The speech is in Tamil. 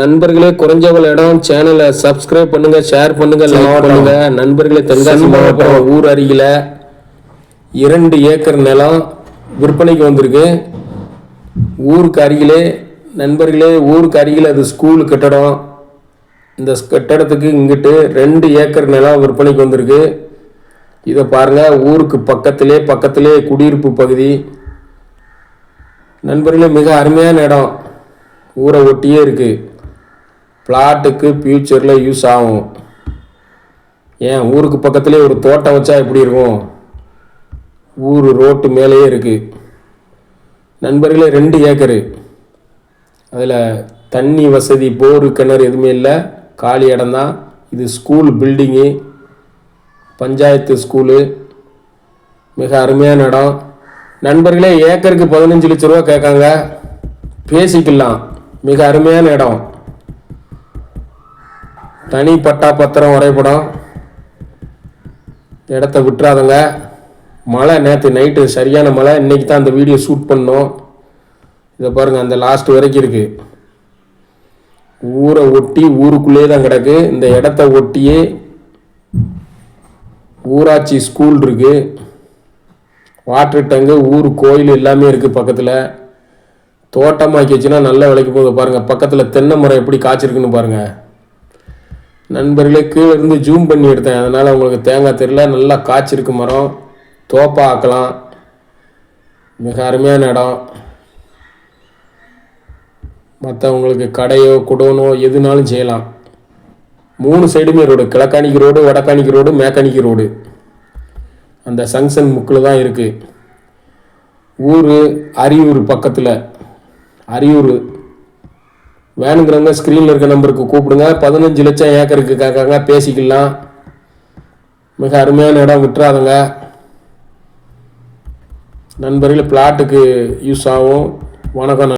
நண்பர்களே குறைஞ்சவள் இடம் சேனலை சப்ஸ்கிரைப் பண்ணுங்க ஷேர் பண்ணுங்க லைக் பண்ணுங்க. நண்பர்களே தென்காசி மாவட்டம் ஊர் அருகில இரண்டு ஏக்கர் நிலம் விற்பனைக்கு வந்திருக்கு. ஊருக்கு அருகிலே நண்பர்களே ஊருக்கு அருகில் அது ஸ்கூல் கட்டடம். இந்த கட்டடத்துக்கு இங்கிட்டு ரெண்டு ஏக்கர் நிலம் விற்பனைக்கு வந்திருக்கு. இதை பாருங்க ஊருக்கு பக்கத்திலே பக்கத்திலே குடியிருப்பு பகுதி. நண்பர்களே மிக அருமையான இடம். ஊரை ஒட்டியே இருக்கு. பிளாட்டுக்கு ஃப்யூச்சரில் யூஸ் ஆகும். ஏன்? ஊருக்கு பக்கத்துலேயே ஒரு தோட்டம் வச்சா எப்படி இருக்கும்? ஊர் ரோட்டு மேலேயே இருக்குது நண்பர்களே ரெண்டு ஏக்கரு. அதில் தண்ணி வசதி போரு கிணறு எதுவுமே இல்லை. காலி இடம்தான் இது ஸ்கூல் பில்டிங்கு பஞ்சாயத்து ஸ்கூலு மிக அருமையான இடம். நண்பர்களே ஏக்கருக்கு பதினஞ்சு லட்ச ரூபா கேட்காங்க. பேசிக்கலாம். மிக அருமையான இடம். தனி பட்டா பத்திரம் வரைபடம் இடத்த விட்டுறாதங்க. மழை நேற்று நைட்டு சரியான மழை. இன்றைக்கி தான் அந்த வீடியோ ஷூட் பண்ணோம். இதை பாருங்கள் அந்த லாஸ்ட் வரைக்கும் இருக்குது ஊரை ஒட்டி ஊருக்குள்ளேயே தான் கிடக்கு. இந்த இடத்த ஒட்டியே ஊராட்சி ஸ்கூல் இருக்குது வாட்டர் டேங்கு ஊர் கோயில் எல்லாமே இருக்குது பக்கத்தில். தோட்டமாக்கி வச்சுன்னா நல்ல விலைக்கு போகுது பாருங்கள் பக்கத்தில் தென்னை மரம் எப்படி காய்ச்சிருக்குன்னு பாருங்கள் நண்பர்களே கீழே இருந்து ஜூம் பண்ணி எடுத்தேன். அதனால் உங்களுக்கு தேங்காய் தெரியல. நல்லா காய்ச்சிருக்கு மரம். தோப்பா ஆக்கலாம். மிக அருமையான இடம். மற்றவங்களுக்கு கடையோ குடோனோ எதுனாலும் செய்யலாம். மூணு சைடுமே ரோடு கிழக்காணிக்கு ரோடு வடக்காணிக்கு ரோடு மேக்காணிக்கு ரோடு அந்த சங்ஷன் முக்கில் தான் இருக்குது ஊர் அரியூர் பக்கத்தில். அரியூர் வேணுங்கிறவங்க ஸ்க்ரீனில் இருக்க நம்பருக்கு கூப்பிடுங்க. பதினஞ்சு லட்சம் ஏக்கருக்கு கேட்காங்க பேசிக்கலாம். மிக அருமையான இடம் விட்டுறாதுங்க. நண்பர்கள் பிளாட்டுக்கு யூஸ் ஆகும். வணக்கம்